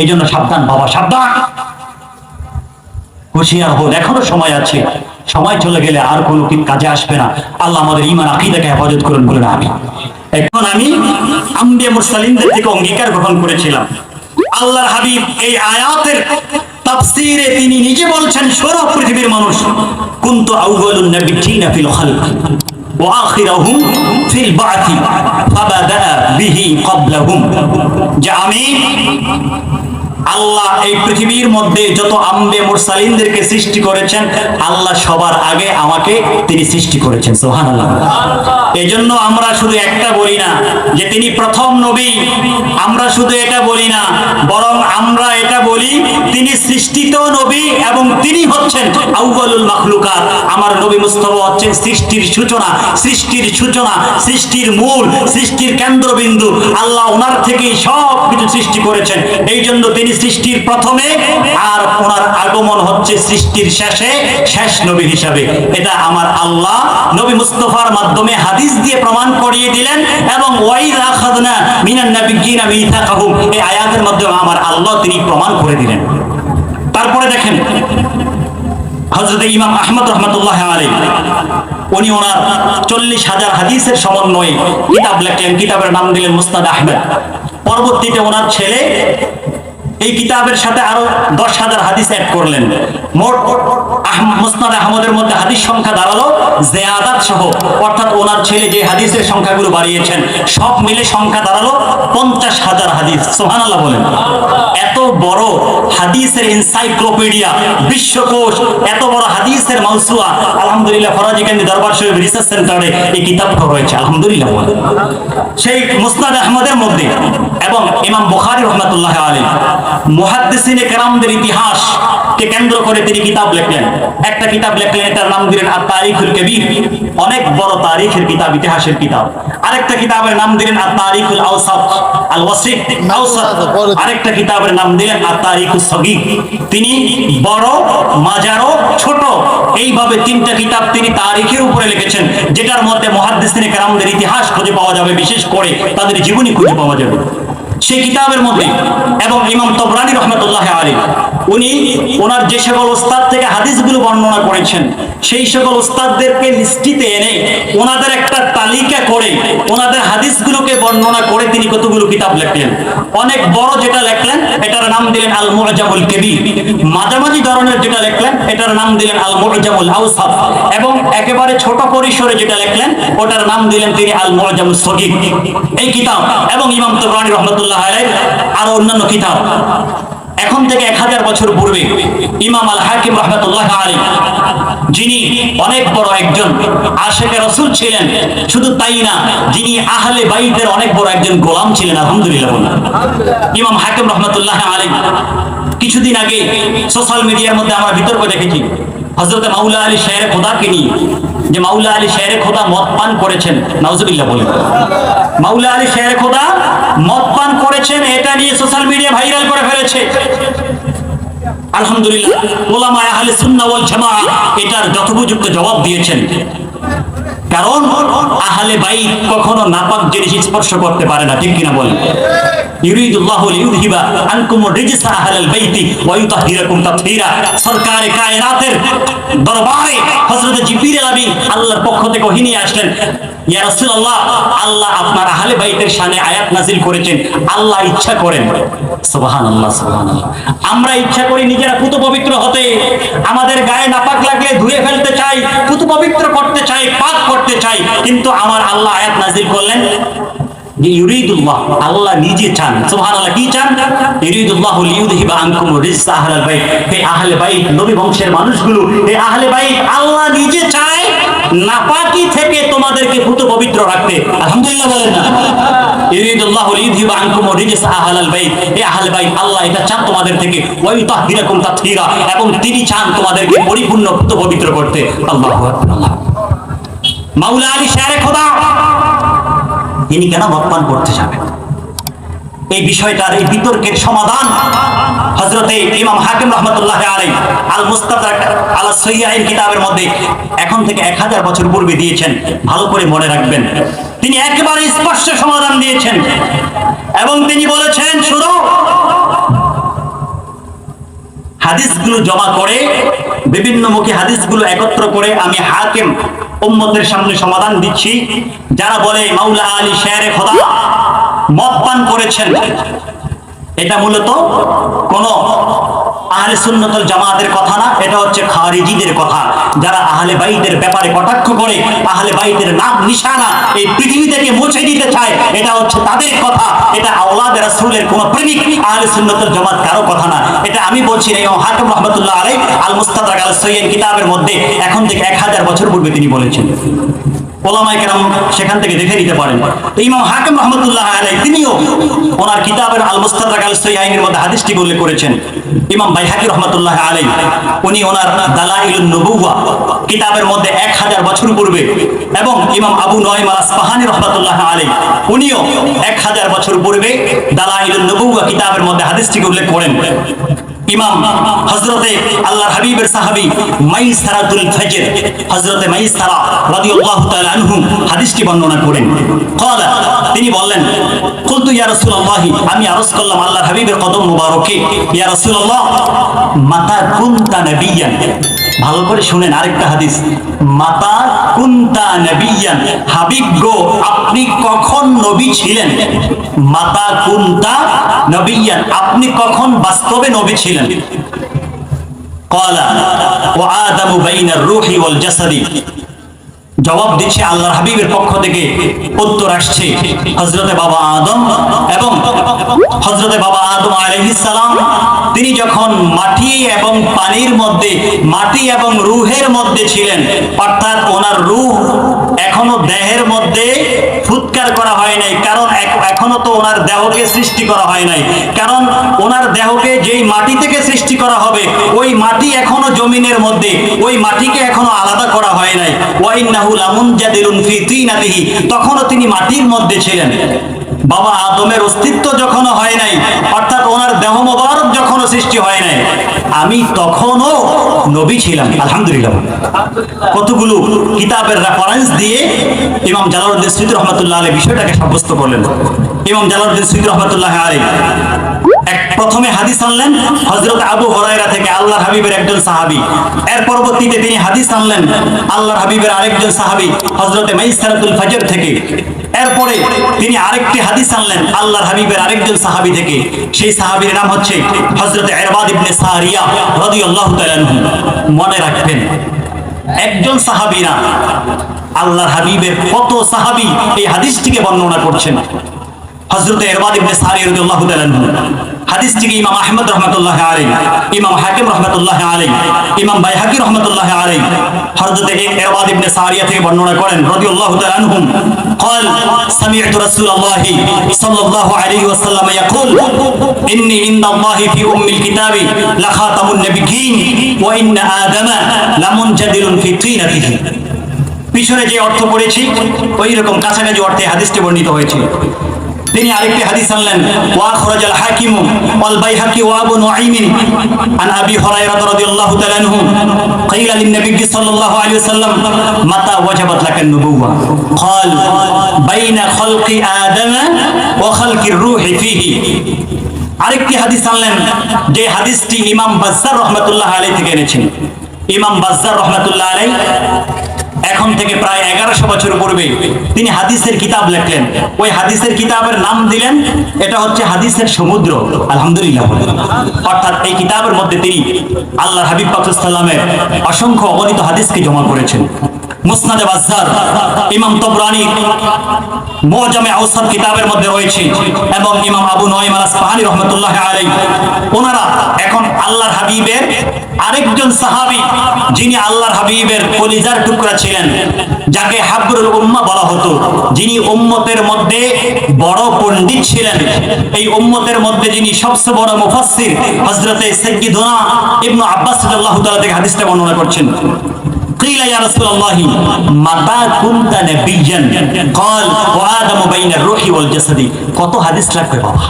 এই জন্য সাবধান, বাবা, সাবধান। হুশিয়ার হল এখনও সময় আছে। সময় চলে গেলে আর কোনো কাজে আসবে না। আল্লাহ আমাদের ইমান আকিদাকে হেফাজত করুন বলে আমি। এখন আমি আম্বিয়া মুসালিমদের থেকে অঙ্গীকার গ্রহণ করেছিলাম। আল্লাহর হাবিব এই আয়াতের তাফসিরে তিনি নিজে বলছেন, সর পৃথিবীর মানুষ, কুনতু আউয়ালুন নাবিয়িনা ফিল খালক, ওয়া আখিরাহুম ফিল বাতি, ফাবাদা বিহি ক্বাবলাহুম। যে আমি আল্লাহ এই পৃথিবীর মধ্যে যত আম্বে মুরসালিনদেরকে সৃষ্টি করেছেন আল্লাহ সবার আগে আমাকে তিনি সৃষ্টি করেছেন সোহান আল্লাহ। এই জন্য আমরা শুধু একটা বলি না যে তিনি প্রথম নবী আমরা শুধু এটা বলি না বরং আমরা এটা বলি তিনি সৃষ্টিত নবী এবং তিনি হচ্ছেন আউ্বালুল মাখলুকাত। আমার নবী মুস্তফা হচ্ছেন সৃষ্টির সূচনা সৃষ্টির সূচনা সৃষ্টির মূল সৃষ্টির কেন্দ্রবিন্দু। আল্লাহ ওনার থেকেই সব কিছু সৃষ্টি করেছেন। এই জন্য তিনি সৃষ্টির প্রথমে আর ওনার আগমন হচ্ছে সৃষ্টির শেষে, শেষ নবী হিসাবে। এটা আমার আল্লাহ নবী মুস্তফার মাধ্যমে হাদিস দিয়ে প্রমাণ করিয়ে দিলেন এবং ওয়াইদ আখাদনা মিনান নাবিয়্যিনা মিথাকাহুম এই আয়াতের মাধ্যমে আমার আল্লাহ তিনি প্রমাণ করে দিলেন। তারপরে দেখেন হজরত ইমাম আহমদ রহমতুল্লাহ আলী উনি ওনার চল্লিশ হাজার হাদিসের সমন্বয়ে কিতাব লেখলেন কিতাবের নাম দিলেন মুস্তাদ আহমেদ। পরবর্তীতে ওনার ছেলে এই কিতাবের সাথে আরও দশ হাজার হাদিস অ্যাড করলেন। মোট মুসনাদ আহমদের মধ্যে হাদিস সংখ্যা দাঁড়াল জেয়াদাত সহ। অর্থাৎ ওনার ছেলে যে হাদিসের সংখ্যাগুলো বাড়িয়েছেন, সব মিলে সংখ্যা দাঁড়াল পঞ্চাশ হাজার হাদিস। সোহান আল্লাহ বলেন। এত বড় হাদিসের এনসাইক্লোপিডিয়া বিশ্বকোষ, এত বড় হাদিসের মাউসুয়া আলহামদুলিল্লাহ ফরাজি কান্দি দরবার শরীফ রিসার্চ সেন্টারে এই কিতাবটা রয়েছে আলহামদুলিল্লাহ। সেই মুসনাদ আহমদের মধ্যে এবং ইমাম বুখারী রহমতুল্লাহ আলী মুহাদ্দিসিনে কেরামদের ইতিহাস কে কেন্দ্র করে তিনি কিতাব লেখলেন। একটা কিতাব লেখলেন, এটার নাম দিলেন আর তারিখুল কবির। অনেক বড় তারিখের কিতাব, ইতিহাসের কিতাব। আরেকটা কিতাবের নাম দিলেন আর তারিখুল আউসাত আল ওয়াসিফ আউসাত আরেকটা কিতাবের নাম দিলেন আর তারিখুল সগীর তিনি বড় মাজারো ছোট। এইভাবে তিনটা কিতাব তিনি তারিখের উপরে লিখেছেন যেটার মধ্যে মহাদ্দিসিনে কেরামদের ইতিহাস খুঁজে পাওয়া যাবে বিশেষ করে তাদের জীবনী খুঁজে পাওয়া যাবে। সেই কিতাবের মধ্যে এবং ইমাম তবরানি রহমতুল্লাহ আলী উনি ওনার যে সকল ওস্তাদ থেকে হাদিসগুলো বর্ণনা করেছেন সেই সকল ওস্তাদদেরকে লিস্টিতে এনে ওনাদের একটা তালিকা করে, ওনাদের হাদিসগুলোকে বর্ণনা করে তিনি কতগুলো কিতাব লেখলেন। অনেক বড় যেটা লেখলেন, এটার নাম দিলেন আল মুআজামুল কবির। মাঝামাঝি ধরনের যেটা লেখলেন, এটার নাম দিলেন আল মুআজামুল আউসাত এবং একেবারে ছোট পরিসরে যেটা লেখলেন, ওটার নাম দিলেন তিনি আল মুআজামুস সগীর। এই কিতাব এবং ইমাম তবরানি রহমতুল্লাহ আলাইহ, আর অন্যান্য কিতাব। এখন থেকে এক হাজার বছর পূর্বে ইমাম আল হাকিম রহমতুল্লাহ আলী যিনি অনেক বড় একজন আশেখে রসুল ছিলেন, শুধু তাই না, যিনি আহলে বাইতের অনেক বড় একজন গোলাম ছিলেন, আলহামদুলিল্লাহ ইমাম হাকিম রহমতুল্লাহ আলী কিছুদিন আগে সোশ্যাল মিডিয়ার মধ্যে আমরা বিতর্ক দেখেছি। হজরত মাউলা আলী শেরে খোদাকে নিয়ে, যে মাউলা আলী শেরে খোদা মদ পান করেছেন, নাউজুবিল্লাহ বলেন। মাউলা আলী শেরে খোদা মদ পান করেছেন, এটা নিয়ে সোশ্যাল মিডিয়া ভাইরাল করে ফেলেছে। আলহামদুলিল্লাহ ওলামা আহলে সুন্নাহ ওয়াল জামাআহ এটার যথোপযুক্ত জবাব দিয়েছেন। কারণ আহলে বাইত কখনো নাপাক জিনিস স্পর্শ করতে পারে না, ঠিক কিনা বলেন? ইচ্ছা আমরা ইচ্ছা করি নিজেরা পুত পবিত্র হতে। আমাদের গায়ে নাপাক লাগলে ধুয়ে ফেলতে চাই পুত পবিত্র করতে চাই, পাক করতে চাই। কিন্তু আমার আল্লাহ আয়াত নাযিল করলেন। থেকে তোমাদের থেকে। এবং তিনি চান তোমাদেরকে পরিপূর্ণ পবিত্র করতে। আল্লাহু আলী খোদা তিনি কেন বর্তমান করতে যাবেন? এই বিষয়টার এই বিতর্কের সমাধান হজরতে ইমাম হাকিম রহমতুল্লাহ আলাই আল মুস্তাদাক আল সহিয়াইন কিতাবের মধ্যে এখন থেকে এক হাজার বছর পূর্বে দিয়েছেন। ভালো করে মনে রাখবেন। তিনি একেবারে স্পষ্ট সমাধান দিয়েছেন। এবং তিনি বলেছেন শুধু হাদিসগুলো জমা করে, বিভিন্ন মুখী হাদিসগুলো একত্র করে আমি হাকিম উম্মতের সামনে সমাধান দিচ্ছি। যারা বলে, মাওলা আলী শেয়ারে খোদা মদ পান করেছেন। এটা মূলত কোন আহলে সুন্নতুল জামাতের কথা না, এটা হচ্ছে খারিজিদের কথা। যারা আহলে বাইতের ব্যাপারে কটাক্ষ করে, আহলে বাইতের নাম নিশানা এই পৃথিবী থেকে মুছে দিতে চায়, এটা হচ্ছে তাদের কথা। এটা আওলাদ রাসূলের কোন প্রেমিক আহলে সুন্নতুল জামাত কারও কথা না। এটা আমি বলছি না, ইমাম হাকিম রহমাতুল্লাহ আলাইহি আল মুস্তাদরাক আল সৈয়দ কিতাবের মধ্যে এখন থেকে এক হাজার বছর পূর্বে তিনি বলেছেন। সেখান থেকে দেখে নিতে পারেন। ইমাম হাকিম রহমতুল্লাহ আলাই তিনিও ওনার কিতাবের আল মুস্তাদরাক আল মধ্যে হাদিসটি উল্লেখ করেছেন। ইমাম বাইহাকি রহমতুল্লাহ আলাই উনি ওনার নবুওয়া কিতাবের মধ্যে এক হাজার বছর পূর্বে এবং ইমাম আবু নয়ম আল আসফাহানি রহমতুল্লাহ আলাই উনিও এক হাজার বছর পূর্বে দালাইলুন নবুওয়া কিতাবের মধ্যে হাদিসটিকে উল্লেখ করেন। ইমাম হজরতে আল্লাহ হাবিবের সাহাবি মাইসারাতুল ফাজির হজরতে মাইসারা রাদিয়াল্লাহু তাআলা আনহু হাদিসটি বর্ণনা করেন। ক্বালা, তিনি বললেন কুনতু ইয়া রাসূলুল্লাহ আমি আরজ করলাম আল্লাহর হাবিবের কদম মুবারকে। ইয়া রাসূলুল্লাহ, মাতা কুনতা নাবিয়ান? ভালো করে শুনেন আরেকটা হাদিস। মাতা কুন্তা নবিয়ান হাবিজ্ঞ আপনি কখন নবী ছিলেন? মাতা কুন্তা নবিয়ান, আপনি কখন বাস্তবে নবী ছিলেন? কলা ও আদাম বাইনার রুহি ওয়াল জাসাদি। জবাব দিচ্ছে আল্লাহ হাবিবের পক্ষ থেকে। উত্তর আসছে হজরতে বাবা আদম এবং হজরতে বাবা আদম আলহিসাম তিনি যখন মাটি এবং পানির মধ্যে, মাটি এবং রুহের মধ্যে ছিলেন, অর্থাৎ ওনার রুহ এখনও দেহের মধ্যে ফুৎকার করা হয় নাই, কারণ এখনও তো ওনার দেহকে সৃষ্টি করা হয় নাই। কারণ ওনার দেহকে যেই মাটি থেকে সৃষ্টি করা হবে, ওই মাটি এখনও জমিনের মধ্যে, ওই মাটিকে এখনও আলাদা করা হয় নাই। ওয়াইন্নাহু লামুনজাদিলুন ফি তিনাতিহি, তখনও তিনি মাটির মধ্যে ছিলেন। বাবা আদমের অস্তিত্ব যখনও হয় নাই, অর্থাৎ দেহ মোবারক যখনও সৃষ্টি হয় নাই, আমি তখনও নবী ছিলাম, আলহামদুলিল্লাহ। কতগুলো কিতাবের রেফারেন্স দিয়ে ইমাম জালালউদ্দিন সৈয়দ রহমতুল্লাহ আলী বিষয়টাকে সাব্যস্ত করলেন। ইমাম জালালউদ্দিন সৈয়দ রহমতুল্লাহ আলী এক প্রথমে হাদিস আনলেন, হযরত আবু হুরায়রা থেকে আল্লাহর হাবিবের একজন সাহাবী। এর পরবর্তীতে তিনি হাদিস আনলেন, আল্লাহর হাবিবের আরেকজন সাহাবী, হযরতে মাইসারাতুল ফজর থেকে। এরপরে তিনি আরেকটি হাদিস আনলেন, আল্লাহর হাবিবের আরেকজন সাহাবি থেকে। সেই সাহাবির নাম হচ্ছে হযরত ইরবাদ ইবনে সাহারিয়া রাদিয়াল্লাহু তাআলা মনে রাখবেন, একজন সাহাবীরা আল্লাহর হাবিবের কত সাহাবী এই হাদিসটিকে বর্ণনা করছেন। হযরত ইরবাদ ইবনে সারি রাদিয়াল্লাহু তাআলা আনহু হাদিসটিকে ইমাম আহমদ রহমতুল্লাহ আলাই ইমাম হাকিম রহমতুল্লাহ আলাই ইমাম বাইহাকি রহমতুল্লাহ আলাই হযরত ইরবাদ ইবনে সারিয়া থেকে বর্ণনা করেন রাদিয়াল্লাহু তাআলা আনহুম قال سمعت رسول الله صلى الله عليه وسلم يقول إني عند الله في أم الكتاب لخاتم النبيين وإن آدم لمنجدل في طينته পিছনে যে অর্থ পড়েছি ওই রকম কাছাকাছি অর্থে হাদিসটি বর্ণিত হয়েছে তিনি আরেকটি হাদিস আনলেন ওয়া খরাজাল হাকিমু ওয়াল বাইহাকি ওয়া আবু নুআইমিন আন আবি হুরায়রা রাদিয়াল্লাহু তাআলা আনহু قيل للنبي صلى الله عليه وسلم متى وجبت لك النبوة قال بين خلق آدم وخلق الروح فيه আরেকটি হাদিস আনলেন যে হাদিসটি ইমাম বাজ্জার রহমতুল্লাহ আলাই থেকে এনেছেন ইমাম বাজ্জার রহমতুল্লাহ আলাই এখন থেকে প্রায় এগারোশো বছর পূর্বে তিনি হাদিসের কিতাব লেখলেন। ওই হাদিসের কিতাবের নাম দিলেন, এটা হচ্ছে হাদিসের সমুদ্র। আলহামদুলিল্লাহ। অর্থাৎ এই কিতাবের মধ্যে তিনি আল্লাহ হাবিব পাকুসাল্লামের অসংখ্য অগণিত হাদিসকে জমা করেছেন। মুসনাদে বাজ্জার, ইমাম তবরানি, মোজামে আউসাদ কিতাবের মধ্যে রয়েছে, এবং ইমাম আবু নঈম আল আসফাহানি রহমতুল্লাহ আলাই ওনারা এখন আল্লাহর হাবিবের আরেকজন সাহাবী, যিনি আল্লাহর হাবিবের কলিজার টুকরা ছিলেন, যাকে হাবরুল উম্মা বলা হতো। যিনি উম্মতের মধ্যে বড় পণ্ডিত ছিলেন। এই উম্মতের মধ্যে যিনি সবচেয়ে বড় মুফাসসির হযরতে সাইয়্যিদুনা ইবনু আব্বাস রাদিয়াল্লাহু তাআলা থেকে হাদিসটা বর্ণনা করছেন। قيل يا رسول الله متى كنت نبيا قال وآدم بين الروح والجسد কত হাদিস লাগবে বাবা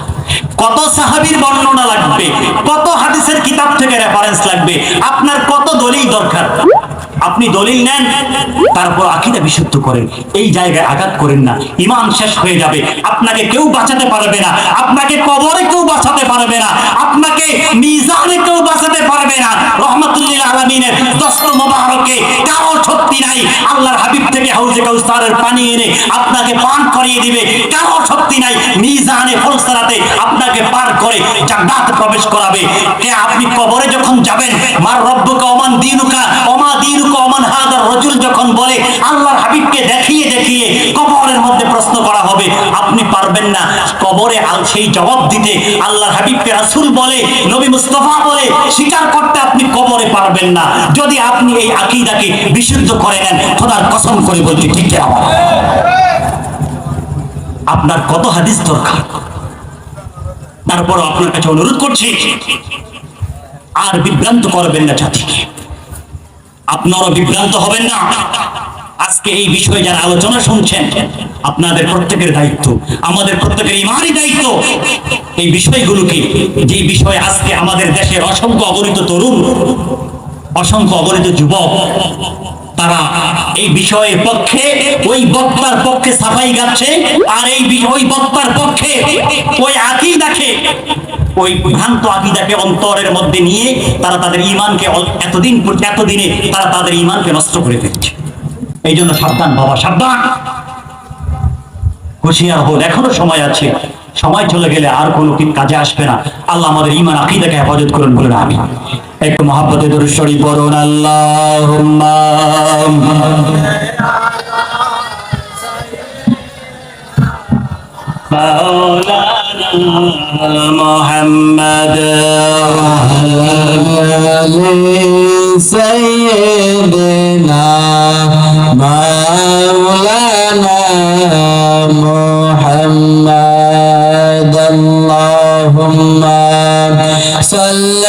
কত সাহাবীর বর্ণনা লাগবে কত হাদিসের কিতাব থেকে রেফারেন্স লাগবে আপনার কত দলিল দরকার আপনি দলিল নেন, তারপর আকিদা বিশুদ্ধ করেন। এই জায়গায় আঘাত করেন না। ইমান শেষ হয়ে যাবে। আপনাকে কেউ বাঁচাতে পারবে না। আপনাকে কবরে কেউ বাঁচাতে পারবে না। আপনাকে মিজানে কেউ বাঁচাতে পারবে আলামিনের দস্ত মোবারকে কারও শক্তি নাই। আল্লাহর হাবিব থেকে হাউজে কাউসারের পানি এনে আপনাকে পান করিয়ে দিবে। কারও শক্তি নাই। মিজানে ফলসারাতে আপনাকে পার করে জান্নাতে প্রবেশ করাবে। কে আপনি কবরে যখন যাবেন, মার রব্বুকা ওমান দিনুকা, ওমা দিনুকা ওমান হাদার রজুল যখন বলে, আল্লাহর হাবিবকে দেখিয়ে দেখিয়ে কবরের মধ্যে প্রশ্ন করা হবে, আপনি পারবেন না। কবরে সেই জবাব দিতে আল্লাহর হাবিবকে রাসূল বলে, নবী মুস্তাফা বলে, স্বীকার করতে আপনি কবরে পারবেন না। যদি আপনি এই আকীদাকে বিশুদ্ধ করে নেন, খোদার কসম করে বলছি, ঠিক আপনার কত হাদিস দরকার? তারপর আপনার কাছে অনুরোধ করছি, আর বিভ্রান্ত করবেন না জাতিকে। আপনারও বিভ্রান্ত হবেন না। আজকে এই বিষয়ে যারা আলোচনা শুনছেন, আপনাদের প্রত্যেকের দায়িত্ব, আমাদের প্রত্যেকের ইমানই দায়িত্ব। এই বিষয়গুলোকে যে বিষয়ে আজকে আমাদের দেশের অসংখ্য অগণিত তরুণ, অসংখ্য অগণিত যুবক, তারা এই বিষয়ের পক্ষে, ওই বক্তার পক্ষে সাফাই গাচ্ছে, আর এই ওই বক্তার পক্ষে ওই আকিদাকে ওই ভ্রান্ত আকিদাকে অন্তরের মধ্যে নিয়ে তারা তাদের ইমানকে এতদিন এতদিনে তারা তাদের ইমানকে নষ্ট করে ফেলছে। এই জন্য সাবধান বাবা, সাবধান! হুঁশিয়ার হন, এখনও সময় আছে। সময় চলে গেলে আর কোনো কাজে আসবে না। আল্লাহ আমাদের ইমান আকিদাকে হেফাজত করুন বলুন আমি একটু মহাব্বতে দরুশ্বরী পড়ুন আল্লাহ محمد. سيدنا مولانا محمد. اللهم صل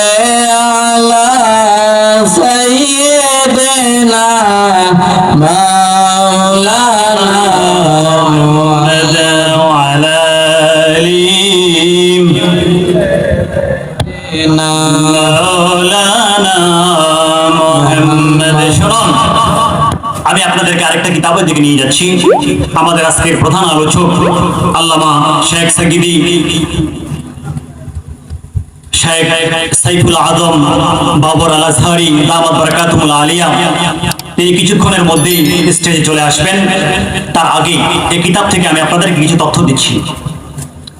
আমি আপনাদেরকে আরেকটা কিতাবের দিকে নিয়ে যাচ্ছি। আমাদের আজকের প্রধান আলোচক আল্লামা শেখ সাকিবি, শেখ সাইফুল আজম বাবর আল আজহারি বারাকাতুল আলিয়া। তিনি কিছুক্ষণের মধ্যেই স্টেজে চলে আসবেন। তার আগে এই কিতাব থেকে আমি আপনাদেরকে কিছু তথ্য দিচ্ছি।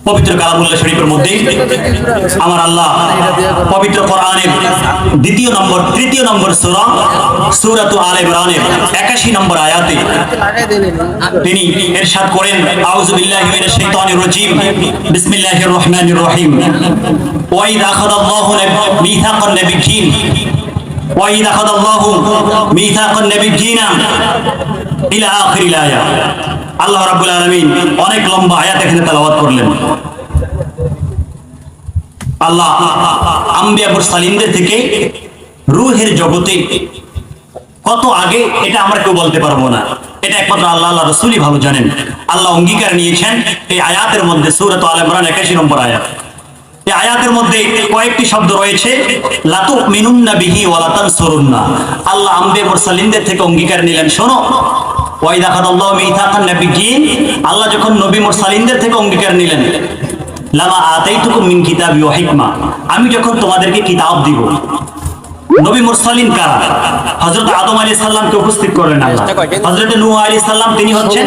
পবিত্র কালামুল্লাহ শরীফের মধ্যে আমার আল্লাহ পবিত্র কোরআনের দ্বিতীয় নম্বর, তৃতীয় নম্বর সূরা, সূরাত আলে ইমরানের 81 নম্বর আয়াতে তিনি ইরশাদ করেন, আউযু বিল্লাহি মিনাশ শাইতানির রাজীম, বিসমিল্লাহির রহমানির রহিম। ওয়া ইয আখাযাল্লাহু মিথাকান নাবিয়্যিন। ওয়া ইয আখাযাল্লাহু মিথাকান নাবিয়্যিনা ইলা আখিরিল আয়া। আল্লাহ রাব্বুল আলামিন অনেক লম্বা আয়াত এখানে তেলাওয়াত করলেন। আল্লাহ আম্বিয়া মুরসালিনদের থেকে রুহের জগতে কত আগে এটা আমরা কেউ বলতে পারব না। এটা একমাত্র আল্লাহ আল্লাহ রসুলই ভালো জানেন। আল্লাহ অঙ্গীকার নিয়েছেন এই আয়াতের মধ্যে, সুরত আল ইমরান একাশি নম্বর আয়াত। এই আয়াতের মধ্যে কয়েকটি শব্দ রয়েছে লাতু মিনুন্না বিহি ওয়ালাতান সরুন্না আল্লাহ আম্বে মুরসালিনদের থেকে অঙ্গীকার নিলেন। শোনো মিথাকান আল্লাহ যখন নবী মুরসালিনদের থেকে অঙ্গীকার নিলেন লামা আতাইতুকুম মিন কিতাবি ওয়া হিকমা আমি যখন তোমাদেরকে কিতাব দিব নবী মুরসালিন কারা? হযরত আদম আলাইহিস সালামকে উপস্থিত করলেন আল্লাহ। হযরত নূহ আলাইহিস সালাম তিনি হচ্ছেন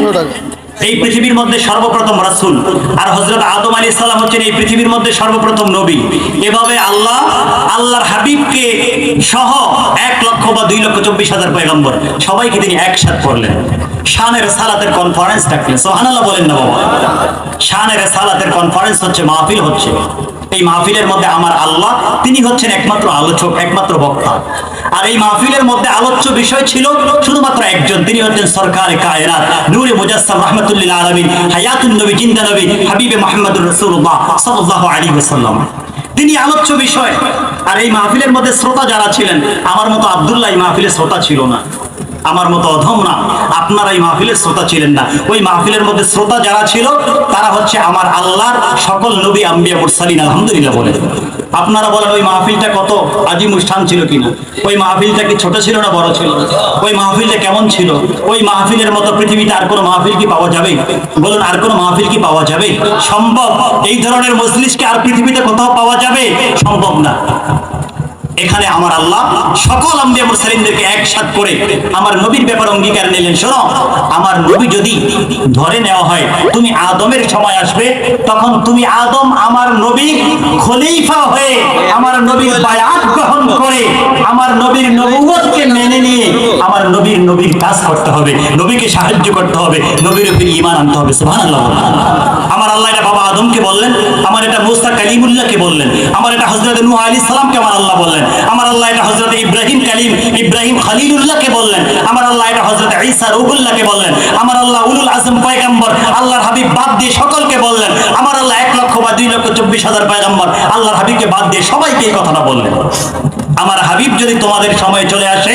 এই পৃথিবীর মধ্যে সর্বপ্রথম রাসুল আর হজরত আদম আলী সালাম হচ্ছেন এই পৃথিবীর মধ্যে সর্বপ্রথম নবী। এভাবে আল্লাহ, আল্লাহর হাবিবকে সহ এক লক্ষ বা দুই লক্ষ চব্বিশ হাজার পয়গম্বর সবাইকে তিনি একসাথ করলেন। শানের সালাতের কনফারেন্স ডাকলেন। সোহানাল্লাহ বলেন না বাবা। শানের সালাতের কনফারেন্স হচ্ছে মাহফিল হচ্ছে। এই মাহফিলের মধ্যে আমার আল্লাহ, তিনি হচ্ছেন একমাত্র আলোচক একমাত্র বক্তা। আর এই মাহফিলের মধ্যে আলোচ্য বিষয় ছিল শুধুমাত্র একজন, তিনি হচ্ছেন সরকার কায়নাত, নূরে মুজাসসাম রহমতুল্লাহ আলামিন, হায়াতুন নবী, জিন্দা নবী, হাবিবে মোহাম্মদুর রাসূলুল্লাহ সাল্লাল্লাহু আলাইহি ওয়াসাল্লাম। তিনি আলোচ্য বিষয়। আর এই মাহফিলের মধ্যে শ্রোতা যারা ছিলেন, আমার মতো আব্দুল্লাহ এই মাহফিলের শ্রোতা ছিল না। আমার মতো অধম না আপনারা এই মাহফিলের শ্রোতা ছিলেন না। ওই মাহফিলের মধ্যে শ্রোতা যারা ছিল, তারা হচ্ছে আমার আল্লাহর সকল নবী, আম্বিয়া, মুরসালিন, আলহামদুলিল্লাহ বলে। আপনারা বলেন, ওই মাহফিলটা কত আজিম অনুষ্ঠান ছিল কিনা? ওই মাহফিলটা কি ছোট ছিল না বড় ছিল? ওই মাহফিলটা কেমন ছিল? ওই মাহফিলের মতো পৃথিবীতে আর কোনো মাহফিল কি পাওয়া যাবে? বলুন, আর কোনো মাহফিল কি পাওয়া যাবে? সম্ভব? এই ধরনের মজলিসকে আর পৃথিবীতে কোথাও পাওয়া যাবে? সম্ভব না। এখানে আমার আল্লাহ সকল আম্বিয়া মুরসালিনদেরকে একসাথ করে আমার নবীর ব্যাপারে অঙ্গীকার নিলেন। শোনো, আমার নবী যদি ধরে নেওয়া হয়, তুমি আদমের সময় আসবে, তখন তুমি আদম আমার নবী খলিফা হয়ে আমার নবীর বায়াত গ্রহণ করে আমার নবীর নবুয়তকে মেনে নিয়ে আমার নবীর নবীর কাজ করতে হবে, নবীকে সাহায্য করতে হবে, নবীর ঈমান আনতে হবে। সুবহানাল্লাহ। আমার আল্লাহ এটা বাবা আদমকে বললেন, আমার এটা মুস্তা কালিমুল্লাহকে বললেন, আমার এটা হজরত নূহ আলী সালামকে আমার আল্লাহ বললেন, আমার আল্লাহ এটা হজরত ইব্রাহিম কালিম, ইব্রাহিম খালিলুল্লাহকে বললেন, আমার আল্লাহ এটা হজরত ঈসা রূহুল্লাহকে বললেন, আমার আল্লাহ উলুল আজম পয়গাম্বর, আল্লাহর হাবিব বাদ দিয়ে সকলকে বললেন, আমার আল্লাহ এক লক্ষ বা দুই লক্ষ চব্বিশ হাজার পয়গম্বর আল্লাহর হাবিবকে বাদ দিয়ে সবাইকে এই কথাটা বললেন আমার হাবিব যদি তোমাদের সময় চলে আসে,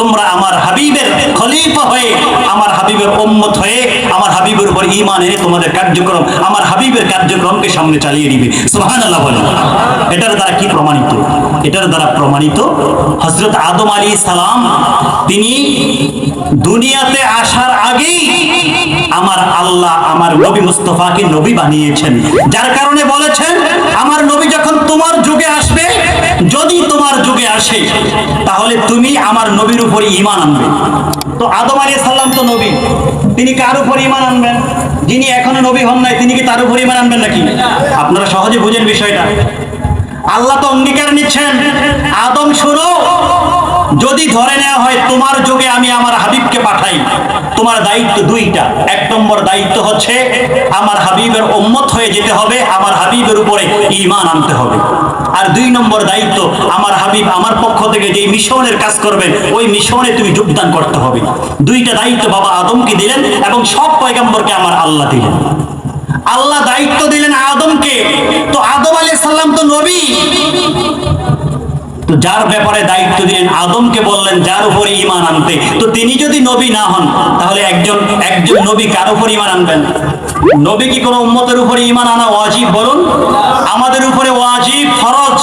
তোমরা আমার হাবিবের খলিফা হয়ে, আমার হাবিবের উম্মত হয়ে, আমার হাবিবের উপর ঈমান এনে তোমাদের কার্যক্রম, আমার হাবিবের কার্যক্রমকে সামনে চালিয়ে দিবে। সুবহানাল্লাহ বলেন এটার দ্বারা কি প্রমাণিত? এটার দ্বারা প্রমাণিত হযরত আদম আলী সালাম, তিনি দুনিয়াতে আসার আগেই আমার আল্লাহ, আমার নবী মুস্তফাকে নবী বানিয়েছেন। যার কারণে বলেছেন, আমার নবী যখন তোমার যুগে আসবে, যদি তোমার যুগে আসে, তাহলে তুমি আমার নবীর উপর ইমান আনবে। তো আদম আলী সাল্লাম তো নবী। তিনি কার উপর ইমান আনবেন? যিনি এখনও নবী হন নাই, তিনি কি তার উপর ইমান আনবেন নাকি? আপনারা সহজে বুঝেন বিষয়টা। আল্লাহ তো অঙ্গীকার নিচ্ছেন, আদম, শুনো যদি ধরে নেওয়া হয়, তোমার যোগে আমি আমার হাবিবকে পাঠাই। তোমার দায়িত্ব দুইটা। এক নম্বর দায়িত্ব হচ্ছে, আমার হাবিবের উম্মত হয়ে যেতে হবে, আমার হাবিবের উপরে ঈমান আনতে হবে। আর দুই নম্বর দায়িত্ব, আমার হাবিব আমার পক্ষ থেকে যে মিশনের কাজ করবেন ওই মিশনে তুমি যোগদান করতে হবে। দুইটা দায়িত্ব বাবা আদমকে দিলেন এবং সব পয়গম্বরকে আমার আল্লাহ দিলেন। আল্লাহ দায়িত্ব দিলেন আদমকে। তো আদম আলাইহিস সালাম তো নবী। তো যার ব্যাপারে দায়িত্ব দিলেন, আদমকে বললেন, যার উপরে ঈমান আনতে। তো তিনি যদি নবী না হন, তাহলে একজন একজন নবী কার উপর ঈমান আনবেন? নবী কি কোনো উম্মতের উপরে ঈমান আনা ওয়াজিব, বলুন? আমাদের উপরে ওয়াজিব, ফরজ।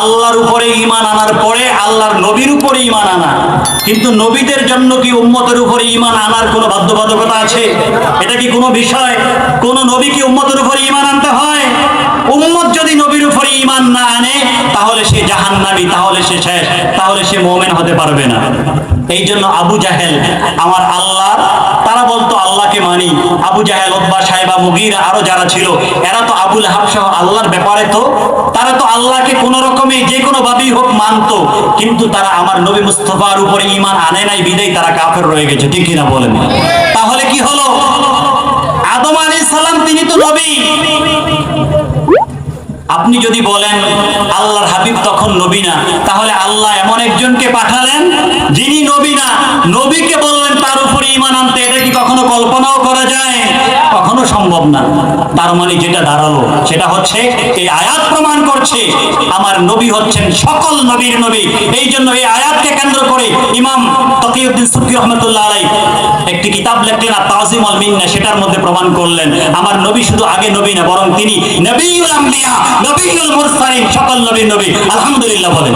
আল্লাহর উপরে ঈমান আনার পরে আল্লাহর নবীর উপরে ইমান আনা। কিন্তু নবীদের জন্য কি উম্মতের উপরে ইমান আনার কোনো বাধ্যবাধকতা আছে? এটা কি কোনো বিষয়? কোন নবী কি উম্মতের উপরে ইমান আনতে হয়? উম্মত যদি নবীর ঈমান না আনে, তাহলে সে জাহান্নামী, তাহলে সে শেষ, তাহলে সে মোমেন হতে পারবে না। এই জন্য আবু জাহেল, আমার আল্লাহ, তারা বলতো আল্লাহকে মানি। আবু জাহেল ওদ্বা সাহেবা মুগিরা আরও যারা ছিল, এরা তো আবুল হাব সহ আল্লাহর ব্যাপারে তো, তারা তো আল্লাহকে কোন রকমে যে কোনো ভাবেই হোক মানতো, কিন্তু তারা আমার নবী মুস্তফার উপরে ইমান আনে নাই বিদায় তারা কাফের রয়ে গেছে। ঠিক কিনা বলেন? তাহলে কি হলো? আদম আলী সালাম, তিনি তো নবী। আপনি যদি বলেন, আল্লাহর হাবিব তখন নবী না, তাহলে আল্লাহ এমন একজনকে পাঠালেন যিনি নবী না। নবীকে বললেন, তার উপরে ইমান আনতে এটা কি কখনো কল্পনাও করা যায়? কখনো সম্ভব না। তার মানে যেটা দাঁড়াল, সেটা হচ্ছে এই আয়াত প্রমাণ করছে আমার নবী হচ্ছেন সকল নবীর নবী। এই জন্য এই আয়াতকে কেন্দ্র করে ইমাম তকিউদ্দিন সুফি রহমতুল্লাহ আলাই একটি কিতাব লেখলেন আর তাজিম আল মিন্না, সেটার মধ্যে প্রমাণ করলেন, আমার নবী শুধু আগে নবী না, বরং তিনি নবীউল আম্বিয়া, নবীউল মুরসালিন, সকল নবীর নবী। আলহামদুলিল্লাহ বলেন।